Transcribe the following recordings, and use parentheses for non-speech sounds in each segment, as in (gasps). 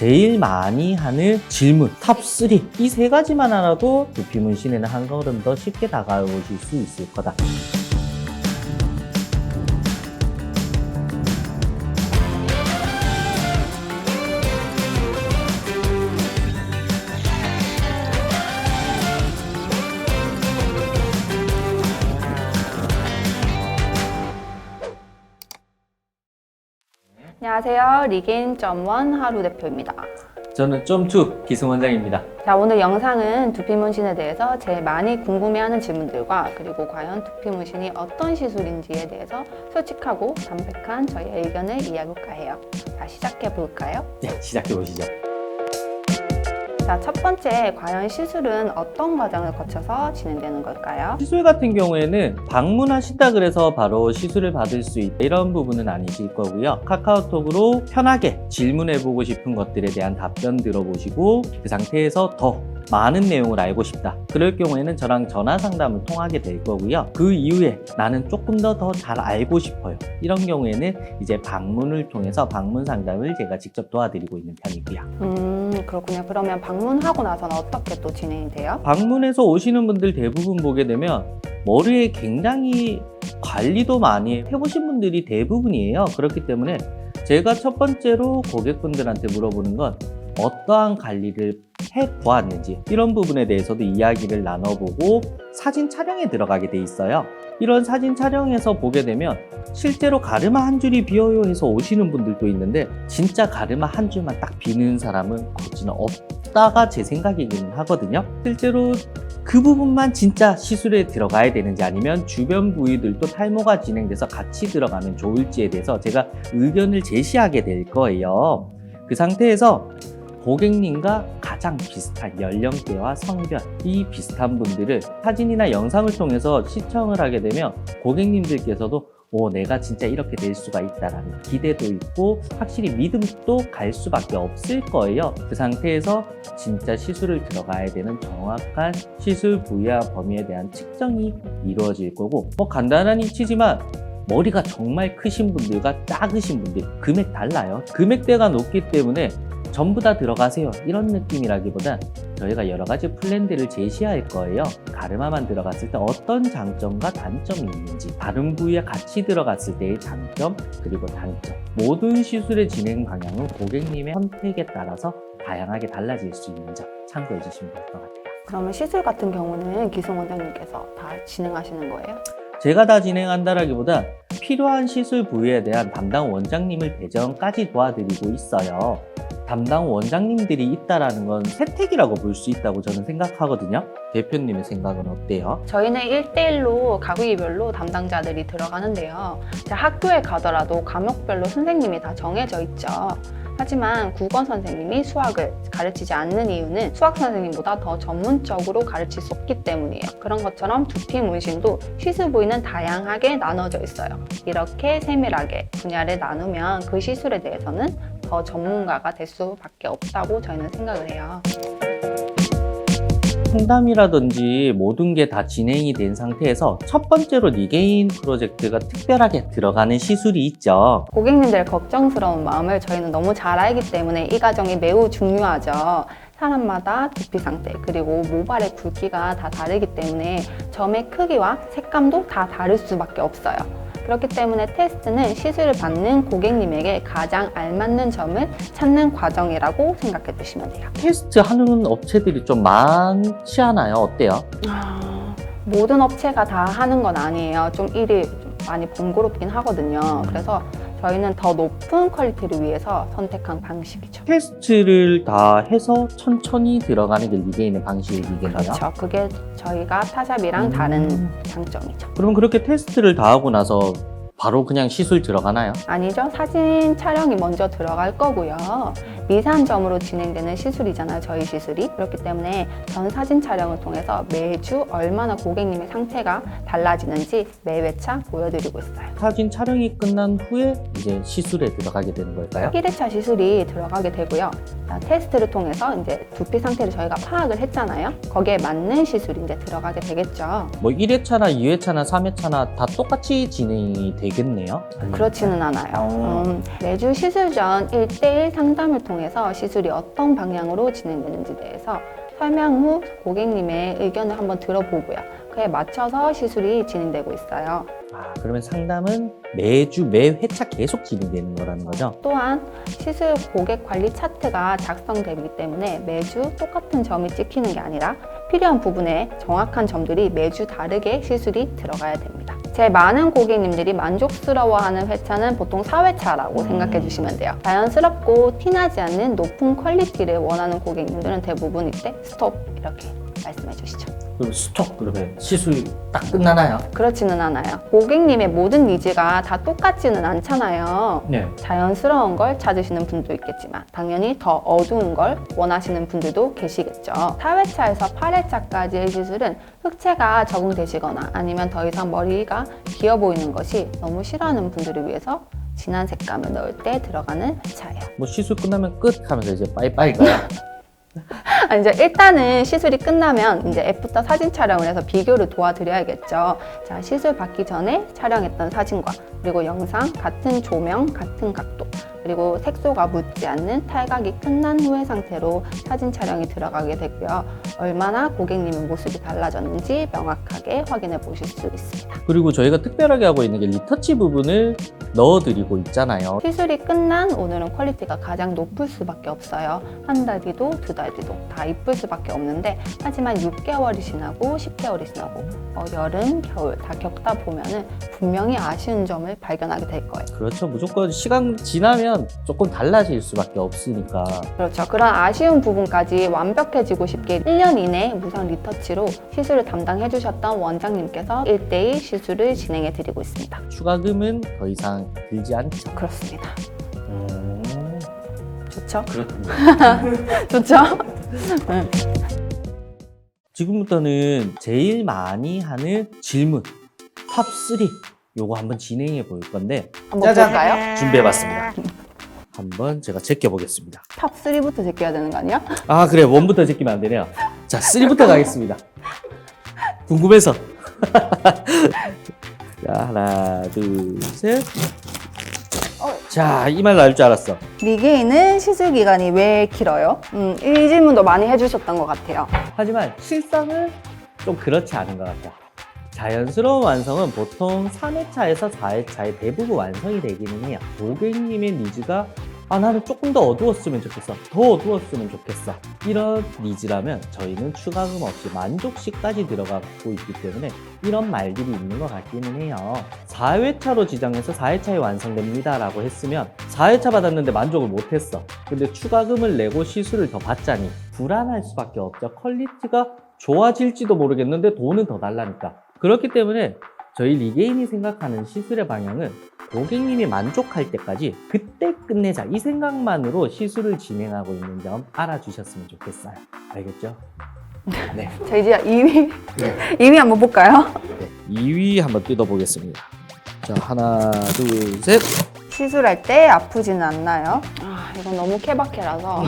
제일 많이 하는 질문 탑3 이 세 가지만 알아도 두피 문신에는 한 걸음 더 쉽게 다가오실 수 있을 거다. 안녕하세요. 리게인.1 하루 대표입니다. 저는 점투 기승원장입니다. 자, 오늘 영상은 두피 문신에 대해서 제일 많이 궁금해하는 질문들과 그리고 과연 두피 문신이 어떤 시술인지에 대해서 솔직하고 담백한 저희의 의견을 이야기할까 해요. 자, 시작해 볼까요? 네, 시작해 보시죠. 자, 첫 번째, 과연 시술은 어떤 과정을 거쳐서 진행되는 걸까요? 시술 같은 경우에는 방문하신다 그래서 바로 시술을 받을 수 있다 이런 부분은 아니실 거고요. 카카오톡으로 편하게 질문해보고 싶은 것들에 대한 답변 들어보시고 그 상태에서 더 많은 내용을 알고 싶다. 그럴 경우에는 저랑 전화 상담을 통하게 될 거고요. 그 이후에 나는 조금 더 더 잘 알고 싶어요. 이런 경우에는 이제 방문을 통해서 방문 상담을 제가 직접 도와드리고 있는 편이고요. 음, 그렇군요. 그러면 방문하고 나서는 어떻게 또 진행이 돼요? 방문해서 오시는 분들 대부분 보게 되면 머리에 굉장히 관리도 많이 해보신 분들이 대부분이에요. 그렇기 때문에 제가 첫 번째로 고객분들한테 물어보는 건 어떠한 관리를 해 보았는지 이런 부분에 대해서도 이야기를 나눠보고 사진 촬영에 들어가게 돼 있어요. 이런 사진 촬영에서 보게 되면 실제로 가르마 한 줄이 비어요 해서 오시는 분들도 있는데 진짜 가르마 한 줄만 딱 비는 사람은 거지는 없다가 제 생각이기는 하거든요. 실제로 그 부분만 진짜 시술에 들어가야 되는지 아니면 주변 부위들도 탈모가 진행돼서 같이 들어가면 좋을지에 대해서 제가 의견을 제시하게 될 거예요. 그 상태에서 고객님과 가장 비슷한 연령대와 성별이 비슷한 분들을 사진이나 영상을 통해서 시청을 하게 되면 고객님들께서도 오, 내가 진짜 이렇게 될 수가 있다라는 기대도 있고 확실히 믿음도 갈 수밖에 없을 거예요. 그 상태에서 진짜 시술을 들어가야 되는 정확한 시술 부위와 범위에 대한 측정이 이루어질 거고 뭐 간단하니 치지만 머리가 정말 크신 분들과 작으신 분들 금액 달라요. 금액대가 높기 때문에 전부 다 들어가세요. 이런 느낌이라기보단 저희가 여러 가지 플랜들을 제시할 거예요. 가르마만 들어갔을 때 어떤 장점과 단점이 있는지, 다른 부위에 같이 들어갔을 때의 장점, 그리고 단점. 모든 시술의 진행 방향은 고객님의 선택에 따라서 다양하게 달라질 수 있는 점 참고해 주시면 될 것 같아요. 그러면 시술 같은 경우는 기승 원장님께서 다 진행하시는 거예요? 제가 다 진행한다라기보다 필요한 시술 부위에 대한 담당 원장님을 배정까지 도와드리고 있어요. 담당 원장님들이 있다라는 건 세택이라고 볼 수 있다고 저는 생각하거든요. 대표님의 생각은 어때요? 저희는 1대1로 가구이별로 담당자들이 들어가는데요. 자, 학교에 가더라도 과목별로 선생님이 다 정해져 있죠. 하지만 국어 선생님이 수학을 가르치지 않는 이유는 수학 선생님보다 더 전문적으로 가르칠 수 없기 때문이에요. 그런 것처럼 두피 문신도 시술 부위는 다양하게 나눠져 있어요. 이렇게 세밀하게 분야를 나누면 그 시술에 대해서는 더 전문가가 될 수밖에 없다고 저희는 생각을 해요. 상담이라든지 모든 게 다 진행이 된 상태에서 첫 번째로 리게인 프로젝트가 특별하게 들어가는 시술이 있죠. 고객님들의 걱정스러운 마음을 저희는 너무 잘 알기 때문에 이 과정이 매우 중요하죠. 사람마다 두피 상태 그리고 모발의 굵기가 다 다르기 때문에 점의 크기와 색감도 다 다를 수밖에 없어요. 그렇기 때문에 테스트는 시술을 받는 고객님에게 가장 알맞는 점을 찾는 과정이라고 생각해 주시면 돼요. 테스트 하는 업체들이 좀 많지 않아요? 어때요? 아, 모든 업체가 다 하는 건 아니에요. 좀 일이 좀 많이 번거롭긴 하거든요. 그래서 저희는 더 높은 퀄리티를 위해서 선택한 방식이죠. 테스트를 다 해서 천천히 들어가는 게 리게인의 방식이겠네요. 그렇죠. 그게 저희가 타샵이랑 음. 다른 장점이죠. 그럼 그렇게 테스트를 다 하고 나서 바로 그냥 시술 들어가나요? 아니죠. 사진 촬영이 먼저 들어갈 거고요. 미산점으로 진행되는 시술이잖아요. 저희 시술이. 그렇기 때문에 전 사진 촬영을 통해서 매주 얼마나 고객님의 상태가 달라지는지 매 회차 보여드리고 있어요. 사진 촬영이 끝난 후에 이제 시술에 들어가게 되는 걸까요? 1회차 시술이 들어가게 되고요. 자, 테스트를 통해서 이제 두피 상태를 저희가 파악을 했잖아요. 거기에 맞는 시술이 이제 들어가게 되겠죠. 뭐 1회차나 2회차나 3회차나 다 똑같이 진행이 되겠네요. 그렇지는 않아요. 음, 매주 시술 전 1대1 상담을 통해 서 시술이 어떤 방향으로 진행되는지 대해서 설명 후 고객님의 의견을 한번 들어보고요. 그에 맞춰서 시술이 진행되고 있어요. 아, 그러면 상담은 매주 매 회차 계속 진행되는 거라는 거죠? 또한 시술 고객 관리 차트가 작성되기 때문에 매주 똑같은 점이 찍히는 게 아니라 필요한 부분에 정확한 점들이 매주 다르게 시술이 들어가야 됩니다. 제일 많은 고객님들이 만족스러워하는 회차는 보통 4회차라고 음. 생각해 주시면 돼요. 자연스럽고 티나지 않는 높은 퀄리티를 원하는 고객님들은 대부분 이때 스톱 이렇게 말씀해 주시죠. 그럼 스톱 그러면 시술이 딱 끝나나요? 그렇지는 않아요. 고객님의 모든 니즈가 다 똑같지는 않잖아요. 네. 자연스러운 걸 찾으시는 분도 있겠지만 당연히 더 어두운 걸 원하시는 분들도 계시겠죠. 4회차에서 8회차까지의 시술은 흑채가 적응되시거나 아니면 더 이상 머리가 길어 보이는 것이 너무 싫어하는 분들을 위해서 진한 색감을 넣을 때 들어가는 회차예요. 뭐 시술 끝나면 끝 하면서 이제 빠이빠이가요. (laughs) 아, 이제 일단은 시술이 끝나면 이제 애프터 사진 촬영을 해서 비교를 도와드려야겠죠. 자, 시술 받기 전에 촬영했던 사진과 그리고 영상 같은 조명, 같은 각도, 그리고 색소가 묻지 않는 탈각이 끝난 후의 상태로 사진 촬영이 들어가게 되고요. 얼마나 고객님의 모습이 달라졌는지 명확하게 확인해 보실 수 있습니다. 그리고 저희가 특별하게 하고 있는 게 리터치 부분을 넣어드리고 있잖아요. 시술이 끝난 오늘은 퀄리티가 가장 높을 수밖에 없어요. 한 달 뒤도 두 달 뒤도 다 이쁠 수밖에 없는데 하지만 6개월이 지나고 10개월이 지나고 어, 여름, 겨울 다 겪다 보면은 분명히 아쉬운 점을 발견하게 될 거예요. 그렇죠. 무조건 시간 지나면 조금 달라질 수밖에 없으니까. 그렇죠. 그런 아쉬운 부분까지 완벽해지고 싶게 1년 이내 무상 리터치로 시술을 담당해 주셨던 원장님께서 1대1 시술을 진행해 드리고 있습니다. 추가금은 더 이상 들지 않죠. 그렇습니다. 음, 좋죠? 그렇군요. (laughs) 좋죠? 지금부터는 제일 많이 하는 질문 탑 3 요거 한번 진행해 볼 건데 한번 짜잔. 볼까요? 준비해 봤습니다. 한번 제가 제껴보겠습니다. 탑 3부터 제껴야 되는 거 아니야? 아 그래 원부터 제끼면 안 되네요. 자 3부터 가겠습니다. 궁금해서. (laughs) 자 하나 둘 셋. 어. 자 이 말 나올 줄 알았어. 리게인은 시술 기간이 왜 길어요? 음, 이 질문도 많이 해주셨던 것 같아요. 하지만 실상은 좀 그렇지 않은 것 같아요. 자연스러운 완성은 보통 3회차에서 4회차에 대부분 완성이 되기는 해요. 고객님의 니즈가 아 나는 조금 더 어두웠으면 좋겠어. 더 어두웠으면 좋겠어. 이런 니즈라면 저희는 추가금 없이 만족시까지 들어가고 있기 때문에 이런 말들이 있는 것 같기는 해요. 4회차로 지정해서 4회차에 완성됩니다 라고 했으면 4회차 받았는데 만족을 못했어. 근데 추가금을 내고 시술을 더 받자니 불안할 수밖에 없죠. 퀄리티가 좋아질지도 모르겠는데 돈은 더 달라니까. 그렇기 때문에 저희 리게인이 생각하는 시술의 방향은 고객님이 만족할 때까지 그때 끝내자 이 생각만으로 시술을 진행하고 있는 점 알아주셨으면 좋겠어요. 알겠죠? (laughs) 네. 자, 이제 2위, 네. 2위 한번 볼까요? 네. 2위 한번 뜯어보겠습니다. 자, 하나, 둘, 셋. 시술할 때 아프지는 않나요? 아, 이건 너무 케바케라서.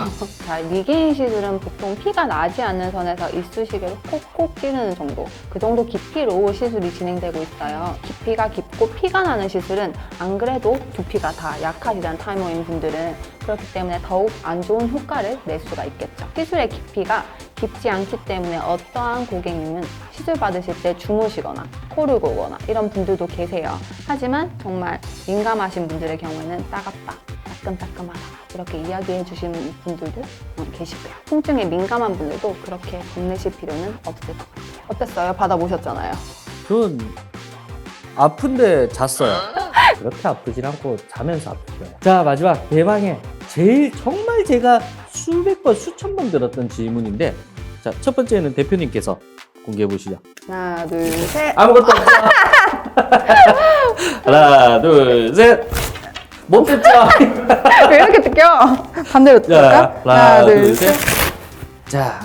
자, 리게인 시술은 보통 피가 나지 않는 선에서 이쑤시개로 콕콕 찌르는 정도. 그 정도 깊이로 시술이 진행되고 있어요. 깊이가 깊고 피가 나는 시술은 안 그래도 두피가 다 약하시다는 타이머인 분들은 그렇기 때문에 더욱 안 좋은 효과를 낼 수가 있겠죠. 시술의 깊이가 깊지 않기 때문에 어떠한 고객님은 시술 받으실 때 주무시거나 코를 고거나 이런 분들도 계세요. 하지만 정말 민감하신 분들의 경우에는 따갑다, 따끔따끔하다 이렇게 이야기해 주시는 분들도 어, 계시고요. 통증에 민감한 분들도 그렇게 겁내실 필요는 없을 것 같아요. 어땠어요? 받아보셨잖아요. 전 아픈데 잤어요. 그렇게 아프진 않고 자면서 아프고요. 자, 마지막 대망의 제일 정말 제가 수백 번, 수천 번 들었던 질문인데 자, 첫 번째는 대표님께서 공개해 보시죠. 하나, 둘, 셋. 아무것도 없어. (laughs) 하나, 둘, 셋. 못 됐죠? (laughs) 왜 이렇게 뜯겨? 반대로 자, 뜯을까? 하나, 둘, 셋. 자,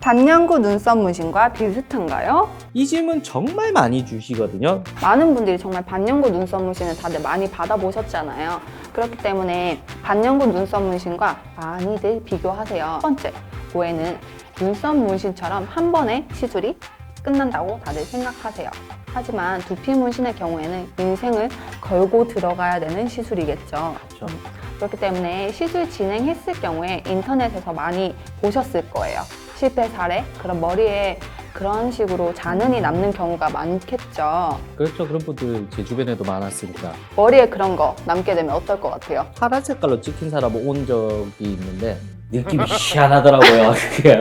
반영구 눈썹 문신과 비슷한가요? 이 질문 정말 많이 주시거든요. 많은 분들이 정말 반영구 눈썹 문신을 다들 많이 받아보셨잖아요. 그렇기 때문에 반영구 눈썹 문신과 많이들 비교하세요. 첫 번째, 오해는 눈썹 문신처럼 한 번에 시술이 끝난다고 다들 생각하세요. 하지만 두피 문신의 경우에는 인생을 걸고 들어가야 되는 시술이겠죠. 그렇죠. 그렇기 때문에 시술 진행했을 경우에 인터넷에서 많이 보셨을 거예요. 실패 사례, 그런 머리에 그런 식으로 잔흔이 남는 경우가 많겠죠. 그렇죠. 그런 분들 제 주변에도 많았으니까. 머리에 그런 거 남게 되면 어떨 것 같아요? 파란 색깔로 찍힌 사람 온 적이 있는데 느낌이 희한하더라고요. (laughs) 그게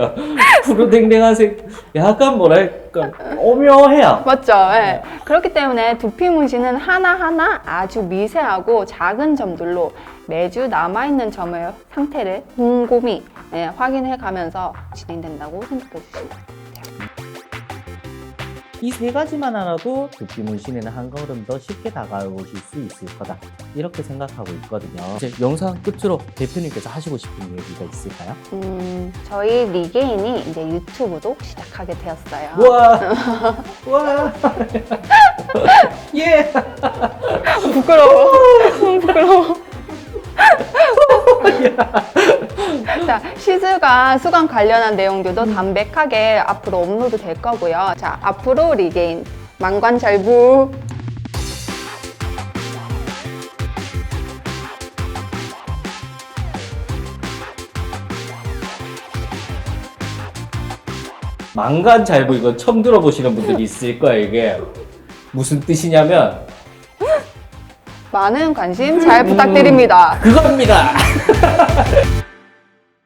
푸르댕댕한 색, 약간 뭐랄까 오묘해요. 맞죠? 예. 그렇기 때문에 두피 문신은 하나하나 아주 미세하고 작은 점들로 매주 남아있는 점의 상태를 곰곰이 예, 확인해 가면서 진행된다고 생각해 주시면 돼요. 이 세 가지만 알아도 두피 문신에는 한 걸음 더 쉽게 다가오실 수 있을 거다. 이렇게 생각하고 있거든요. 이제 영상 끝으로 대표님께서 하시고 싶은 얘기가 있을까요? 음, 저희 리게인이 이제 유튜브도 시작하게 되었어요. 와, (laughs) 와, (laughs) 예. 부끄러워. (laughs) 부끄러워. 자, 시술과 수강 관련한 내용들도 담백하게 앞으로 업로드 될 거고요. 자, 앞으로 리게인 망관잘부 망간 잘보 이거 처음 들어보시는 분들이 (laughs) 있을 거예요. 이게 무슨 뜻이냐면 (gasps) 많은 관심 잘 부탁드립니다. 그겁니다.